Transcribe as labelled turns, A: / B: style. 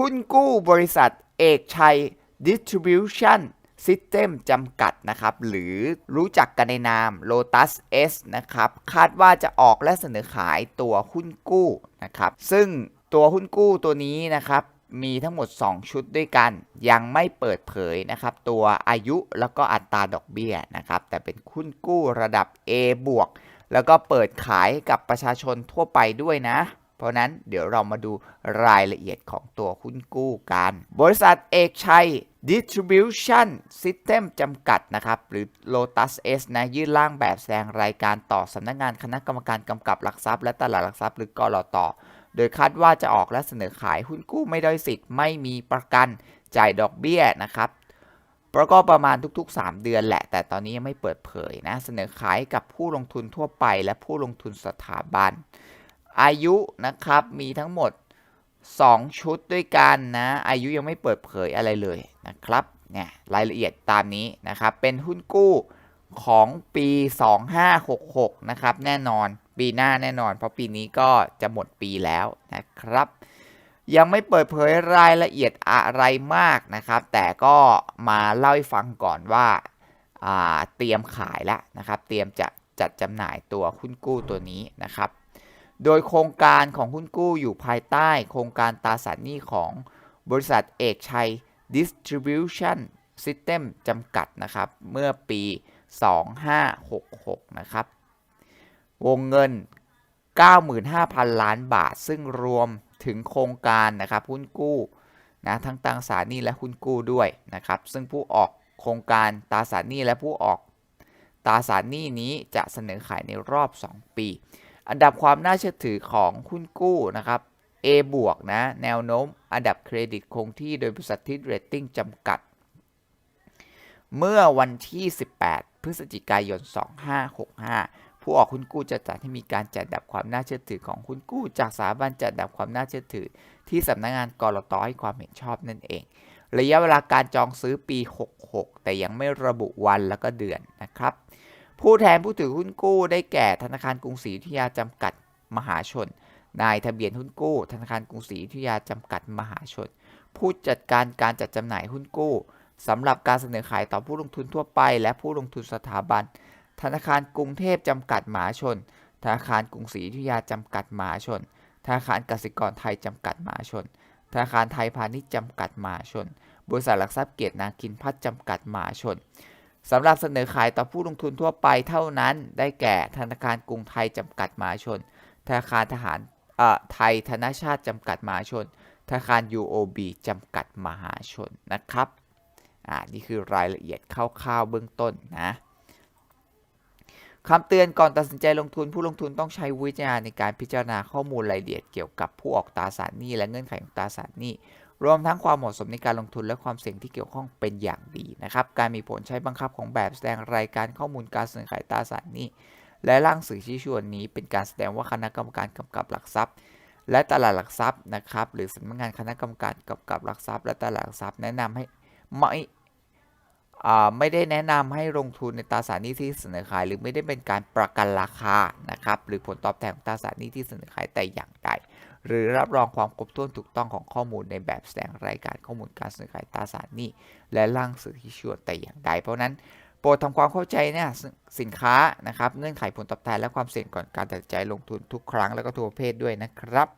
A: หุ้นกู้บริษัทเอกชัย Distribution System จำกัดนะครับ หรือรู้จักกันในนาม Lotus S นะครับ คาดว่าจะออกและเสนอขายตัวหุ้นกู้นะครับ ซึ่งตัวหุ้นกู้ตัวนี้นะครับมีทั้งหมด 2 ชุดด้วยกัน ยังไม่เปิดเผยนะครับ ตัวอายุแล้วก็อัตราดอกเบี้ยนะครับ แต่เป็นหุ้นกู้ระดับ A บวกแล้วก็เปิดขายกับประชาชนทั่วไปด้วยนะ เพราะนั้นเดี๋ยวเรามาดูรายละเอียดของตัวหุ้นกู้กัน บริษัทเอกชัย Distribution System จำกัดนะครับ หรือ Lotus S นะยื่นร่างแบบแสดงรายการต่อสำนักงงานคณะกรรมการกำกับหลักทรัพย์และตลาดหลักทรัพย์หรือกรอตโดยคาดว่าจะออกและเสนอขายหุ้นกู้ไม่ได้สิทธิ์ไม่มีประกันจ่ายดอกเบี้ยนะครับแล้วก็ประมาณทุกๆ 3 เดือนแหละ แต่ตอนนี้ยังไม่เปิดเผยนะ เสนอขายกับผู้ลงทุนทั่วไปและผู้ลงทุนสถาบัน อายุนะครับมีทั้งหมด 2 ชุดด้วยกันนะ อายุยังไม่เปิดเผยอะไรเลยนะครับเนี่ยรายละเอียดตามนี้นะครับ เป็นหุ้นกู้ของปี 2566 นะครับ แน่นอนปีหน้าแน่นอน เพราะปีนี้ก็จะหมดปีแล้วนะครับ ยังไม่เปิดเผยรายละเอียดอะไรมากนะครับ แต่ก็มาเล่าให้ฟังก่อนว่าเตรียมขายแล้วนะครับ เตรียมจะจัดจำหน่ายตัวหุ้นกู้ตัวนี้นะครับ โดยโครงการของหุ้นกู้อยู่ภายใต้โครงการตราสารหนี้ของบริษัทเอกชัย Distribution System จำกัดนะครับ เมื่อปี 2566 นะครับ วงเงิน 95,000 ล้านบาท ซึ่งรวมถึงโครงการนะครับหุ้นกู้นะทั้งตราสารหนี้และหุ้นกู้ด้วยนะครับ ซึ่งผู้ออกโครงการตราสารหนี้และผู้ออกตราสารหนี้นี้จะเสนอขายในรอบ 2 ปี อันดับความน่าเชื่อถือของหุ้นกู้นะครับ A บวกนะ แนวโน้ม อันดับเครดิตคงที่โดยบริษัททิดเรตติ้งจำกัด เมื่อวันที่ 18 พฤศจิกายน 2565 ผู้ออกหุ้นกู้จะจัดให้มีการจัดอันดับความน่าเชื่อถือของหุ้นกู้ จากสถาบันจัดอันดับความน่าเชื่อถือ ที่สำนักงงานกรตให้ความเห็นชอบนั่นเอง ระยะเวลาการจองซื้อปี 66 แต่ยังไม่ระบุวันแล้วก็เดือนนะครับ ผู้แทนผู้ถือหุ้นกู้ได้แก่ธนาคารกรุงศรีอยุธยาจำกัดมหาชน นายทะเบียนหุ้นกู้ ธนาคารกรุงศรีอยุธยาจำกัดมหาชน ผู้จัดการการจัดจำหน่ายหุ้นกู้สำหรับการเสนอขายต่อผู้ลงทุนทั่วไป และผู้ลงทุนสถาบัน ธนาคารกรุงเทพจำกัดมหาชน ธนาคารกรุงศรีอยุธยาจำกัดมหาชน ธนาคารกสิกรไทยจำกัดมหาชน ธนาคารไทยพาณิชย์จำกัดมหาชน บริษัทหลักทรัพย์เกียรตินาคินพัฒน์จำกัดมหาชน สำหรับเสนอขายต่อผู้ลงทุนทั่วไปเท่านั้นได้แก่ธนาคารกรุงไทยจำกัดมหาชน ธนาคารทหารไทยธนชาติจำกัดมหาชน ธนาคาร UOB จำกัดมหาชนนะครับอ่านี่คือรายละเอียดคร่าวๆเบื้องต้นนะคำเตือนก่อนตัดสินใจลงทุนผู้ลงทุนต้องใช้วิจารณญาณในการพิจารณาข้อมูลรายละเอียดเกี่ยวกับผู้ออกตราสารหนี้และเงื่อนไขของตราสารหนี้ รวมทั้งความเหมาะสมในการลงทุนและความเสี่ยงที่เกี่ยวข้องเป็นอย่างดีนะครับ การมีผลใช้บังคับของแบบแสดงรายการข้อมูลการเสนอขายตราสารนี้ และร่างสื่อชี้ชวนนี้เป็นการแสดงว่าคณะกรรมการกำกับหลักทรัพย์ และตลาดหลักทรัพย์นะครับหรือสำนักงานคณะกรรมการกำกับหลักทรัพย์ และตลาดหลักทรัพย์แนะนำให้ไม่ไม่ได้แนะนำให้ลงทุนในตราสารหนี้ที่เสนอขาย หรือไม่ได้เป็นการประกันราคานะครับหรือผลตอบแทนของตราสารหนี้ที่เสนอขายแต่อย่างใด หรือรับรองความครบถ้วนถูกต้องของข้อมูลในแบบแสดงรายการข้อมูลการเสนอขายตราสารหนี้และร่างสื่อที่ชวนแต่อย่างใด เพราะนั้นโปรดทำความเข้าใจเนี่ยสินค้านะครับเงื่อนไขผลตอบแทนและความเสี่ยงก่อนการตัดใจลงทุนทุกครั้งแล้วก็ทุกประเภทด้วยนะครับ